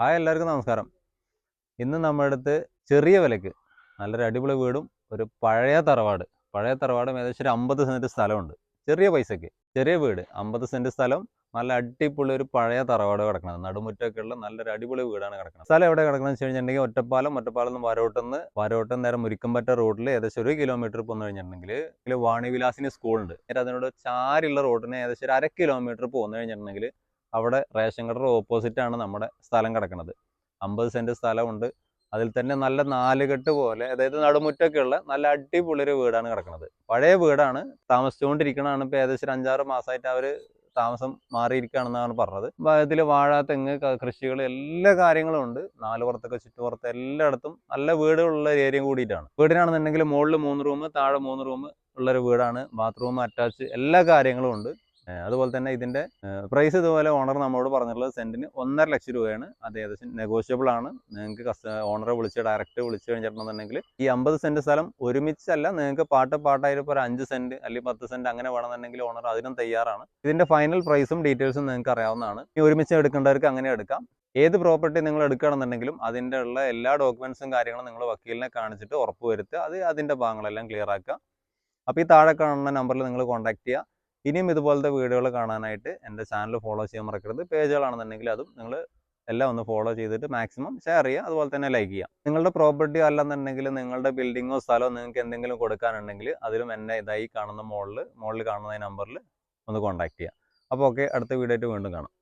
Hi എല്ലാവർക്കും നമസ്കാരം. ഇന്ന് നമ്മുടെ അടുത്ത് ചെറിയ വിലക്ക് നല്ലൊരു അടിപൊളി വീടും ഒരു പഴയ തറവാട്. പഴയ തറവാടും ഏകദേശം ഒരു അമ്പത് സെന്റ് സ്ഥലമുണ്ട്. ചെറിയ പൈസക്ക് ചെറിയ വീട് അമ്പത് സെന്റ് സ്ഥലം നല്ല അടിപൊളി ഒരു പഴയ തറവാട് കിടക്കുന്നത്. നടുമുറ്റൊക്കെ ഉള്ള നല്ലൊരു അടിപൊളി വീടാണ് കിടക്കുന്നത്. സ്ഥലം എവിടെ കിടക്കുന്നത് വെച്ച് കഴിഞ്ഞിട്ടുണ്ടെങ്കിൽ ഒറ്റപ്പാലം ഒറ്റപ്പാലം നിന്ന് വരോട്ടെന്ന് വരോട്ടം നേരെ മുരിക്കമ്പറ്റ റോഡിൽ ഏകദേശം ഒരു കിലോമീറ്റർ പോന്നു കഴിഞ്ഞിട്ടുണ്ടെങ്കിൽ വാണിവിലാസിന് സ്കൂളുണ്ട് അതിനോട് ചാരിയുള്ള റോഡിന് ഏകദേശം ഒരു അര കിലോമീറ്റർ പോന്നു കഴിഞ്ഞിട്ടുണ്ടെങ്കിൽ അവിടെ റേഷൻ ഓപ്പോസിറ്റ് ആണ് നമ്മുടെ സ്ഥലം കിടക്കുന്നത്. അമ്പത് സെന്റ് സ്ഥലമുണ്ട്. അതിൽ തന്നെ നല്ല നാലുകെട്ട് പോലെ അതായത് നടുമുറ്റൊക്കെ ഉള്ള നല്ല അടിപൊളി ഒരു വീടാണ് കിടക്കുന്നത്. പഴയ വീടാണ്. താമസിച്ചുകൊണ്ടിരിക്കണതാണ് ഇപ്പൊ ഏകദേശം അഞ്ചാറ് മാസമായിട്ട് അവർ താമസം മാറിയിരിക്കുകയാണെന്നാണ് പറഞ്ഞത്. ഇതിൽ വാഴ തെങ്ങ് കൃഷികൾ എല്ലാ കാര്യങ്ങളും ഉണ്ട്. നാല് പുറത്തൊക്കെ ചുറ്റുപുറത്ത് എല്ലായിടത്തും നല്ല വീടുകളുള്ള ഏരിയ കൂടിയിട്ടാണ്. വീടിനാണെന്നുണ്ടെങ്കിൽ മുകളിൽ മൂന്ന് റൂം താഴെ മൂന്ന് റൂം ഉള്ളൊരു വീടാണ്. ബാത്റൂം അറ്റാച്ച് എല്ലാ കാര്യങ്ങളും ഉണ്ട്. അതുപോലെ തന്നെ ഇതിന്റെ പ്രൈസ് ഇതുപോലെ ഓണർ നമ്മളോട് പറഞ്ഞിട്ടുള്ളത് സെന്റിന് ഒന്നര ലക്ഷം രൂപയാണ്. അത് ഏകദേശം നെഗോഷ്യബിൾ ആണ്. നിങ്ങൾക്ക് ഓണറെ വിളിച്ച് ഡയറക്റ്റ് വിളിച്ച് കഴിഞ്ഞിട്ടുണ്ടെന്നുണ്ടെങ്കിൽ ഈ അമ്പത് സെന്റ് സ്ഥലം ഒരുമിച്ചല്ല നിങ്ങൾക്ക് പാട്ട് പാട്ടായിട്ട് ഒരു അഞ്ച് സെന്റ് അല്ലെങ്കിൽ പത്ത് സെന്റ് അങ്ങനെ വേണമെന്നുണ്ടെങ്കിൽ ഓണർ അതിനും തയ്യാറാണ്. ഇതിന്റെ ഫൈനൽ പ്രൈസും ഡീറ്റെയിൽസും നിങ്ങൾക്ക് അറിയാവുന്നതാണ്. ഈ ഒരുമിച്ച് എടുക്കേണ്ടവർക്ക് അങ്ങനെ എടുക്കാം. ഏത് പ്രോപ്പർട്ടി നിങ്ങൾ എടുക്കുകയാണെന്നുണ്ടെങ്കിലും അതിന്റെ ഉള്ള എല്ലാ ഡോക്യുമെന്റ്സും കാര്യങ്ങളും നിങ്ങൾ വക്കീലിനെ കാണിച്ചിട്ട് ഉറപ്പ് വരുത്തുക. അത് അതിന്റെ ഭാഗങ്ങളെല്ലാം ക്ലിയർ ആക്കുക. അപ്പോൾ ഈ താഴെ കാണുന്ന നമ്പറിൽ നിങ്ങൾ കോൺടാക്ട് ചെയ്യുക. ഇനിയും ഇതുപോലത്തെ വീഡിയോകൾ കാണാനായിട്ട് എന്റെ ചാനൽ ഫോളോ ചെയ്യാൻ മറക്കരുത്. പേജുകളാണെന്നുണ്ടെങ്കിൽ അതും നിങ്ങൾ എല്ലാം ഒന്ന് ഫോളോ ചെയ്തിട്ട് മാക്സിമം ഷെയർ ചെയ്യുക. അതുപോലെ തന്നെ ലൈക്ക് ചെയ്യുക. നിങ്ങളുടെ പ്രോപ്പർട്ടി അല്ലെന്നുണ്ടെങ്കിൽ നിങ്ങളുടെ ബിൽഡിങ്ങോ സ്ഥലമോ നിങ്ങൾക്ക് എന്തെങ്കിലും കൊടുക്കാനുണ്ടെങ്കിൽ അതിലും എന്നെ ഇതായി കാണുന്ന മോളിൽ മോളിൽ കാണുന്ന നമ്പറിൽ ഒന്ന് കോൺടാക്ട് ചെയ്യുക. അപ്പോൾ ഓക്കെ അടുത്ത വീഡിയോ ആയിട്ട് വീണ്ടും കാണാം.